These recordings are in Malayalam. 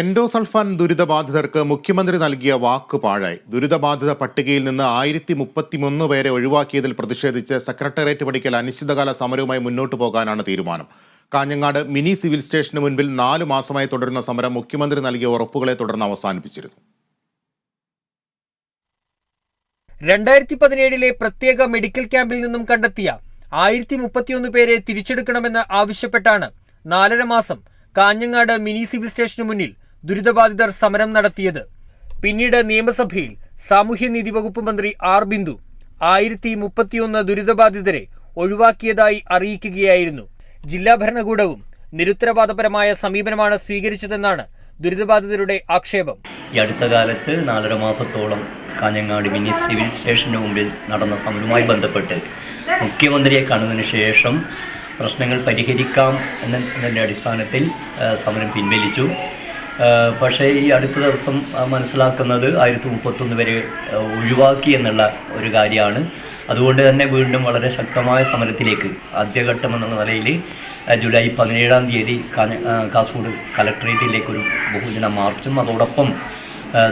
എൻഡോസൾഫാൻ ദുരിതബാധിതർക്ക് മുഖ്യമന്ത്രി നൽകിയ വാക്ക് പാഴായി. ദുരിതബാധിത പട്ടികയിൽ നിന്ന് ആയിരത്തി മുപ്പത്തിമൂന്ന് പേരെ ഒഴിവാക്കിയതിൽ പ്രതിഷേധിച്ച് സെക്രട്ടേറിയറ്റ് പഠിക്കൽ അനിശ്ചിതകാല സമരവുമായി മുന്നോട്ടു പോകാനാണ് തീരുമാനം. കാഞ്ഞങ്ങാട് മിനി സിവിൽ സ്റ്റേഷന് മുൻപിൽ നാലു മാസമായി തുടരുന്ന സമരം മുഖ്യമന്ത്രി നൽകിയ ഉറപ്പുകളെ തുടർന്ന് അവസാനിപ്പിച്ചിരുന്നു. രണ്ടായിരത്തി പതിനേഴിലെ പ്രത്യേക മെഡിക്കൽ ക്യാമ്പിൽ നിന്നും കണ്ടെത്തിയ ആയിരത്തി മുപ്പത്തിയൊന്ന് പേരെ തിരിച്ചെടുക്കണമെന്ന് ആവശ്യപ്പെട്ടാണ് നാലര മാസം കാഞ്ഞങ്ങാട് മിനി സിവിൽ സ്റ്റേഷനു മുന്നിൽ ദുരിതബാധിതർ സമരം നടത്തിയത്. പിന്നീട് നിയമസഭയിൽ സാമൂഹ്യനീതി വകുപ്പ് മന്ത്രി ആർ ബിന്ദു ആയിരത്തി മുപ്പത്തിയൊന്ന് ദുരിതബാധിതരെ ഒഴിവാക്കിയതായി അറിയിക്കുകയായിരുന്നു. ജില്ലാ ഭരണകൂടവും നിരുത്തരവാദപരമായ സമീപനമാണ് സ്വീകരിച്ചതെന്നാണ് ദുരിതബാധിതരുടെ ആക്ഷേപം. ഈ അടുത്ത കാലത്ത് നാലര മാസത്തോളം കാഞ്ഞങ്ങാട് മിനി സിവിൽ സ്റ്റേഷന് മുമ്പിൽ നടന്ന സമരവുമായി ബന്ധപ്പെട്ട് മുഖ്യമന്ത്രിയെ കണ്ടതിന് ശേഷം പ്രശ്നങ്ങൾ പരിഹരിക്കാം എന്ന എന്നതിന്റെ അടിസ്ഥാനത്തിൽ സമരം പിൻവലിച്ചു. പക്ഷേ ഈ അടുത്ത ദിവസം മനസ്സിലാക്കുന്നത് ആയിരത്തി മുപ്പത്തൊന്ന് വരെ ഒഴിവാക്കി എന്നുള്ള ഒരു കാര്യമാണ്. അതുകൊണ്ട് തന്നെ വീണ്ടും വളരെ ശക്തമായ സമരത്തിലേക്ക് ആദ്യഘട്ടം എന്ന നിലയിൽ ജൂലൈ പതിനേഴാം തീയതി കാസർഗോഡ് കലക്ട്രേറ്റിലേക്ക് ഒരു ബഹുജന മാർച്ചും അതോടൊപ്പം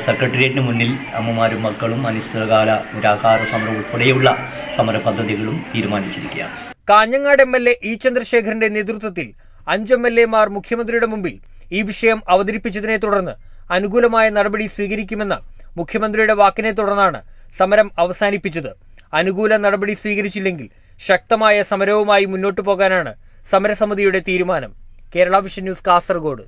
സെക്രട്ടേറിയറ്റിന് മുന്നിൽ അമ്മമാരും മക്കളും അനിശ്ചിതകാല നിരാഹാര സമരം ഉൾപ്പെടെയുള്ള സമര പദ്ധതികളും തീരുമാനിച്ചിരിക്കുകയാണ്. Kanhangad M L A E ചന്ദ്രശേഖരന്റെ നേതൃത്വത്തിൽ അഞ്ച് എം എൽ എമാർ മുഖ്യമന്ത്രിയുടെ മുമ്പിൽ ഈ വിഷയം അവതരിപ്പിച്ചതിനെ തുടർന്ന് അനുകൂലമായ നടപടി സ്വീകരിക്കുമെന്ന മുഖ്യമന്ത്രിയുടെ വാക്കിനെ തുടർന്നാണ് സമരം അവസാനിപ്പിച്ചത്. അനുകൂല നടപടി സ്വീകരിച്ചില്ലെങ്കിൽ ശക്തമായ സമരവുമായി മുന്നോട്ടു പോകാനാണ് സമരസമിതിയുടെ തീരുമാനം. Kerala vision news Kasaragod.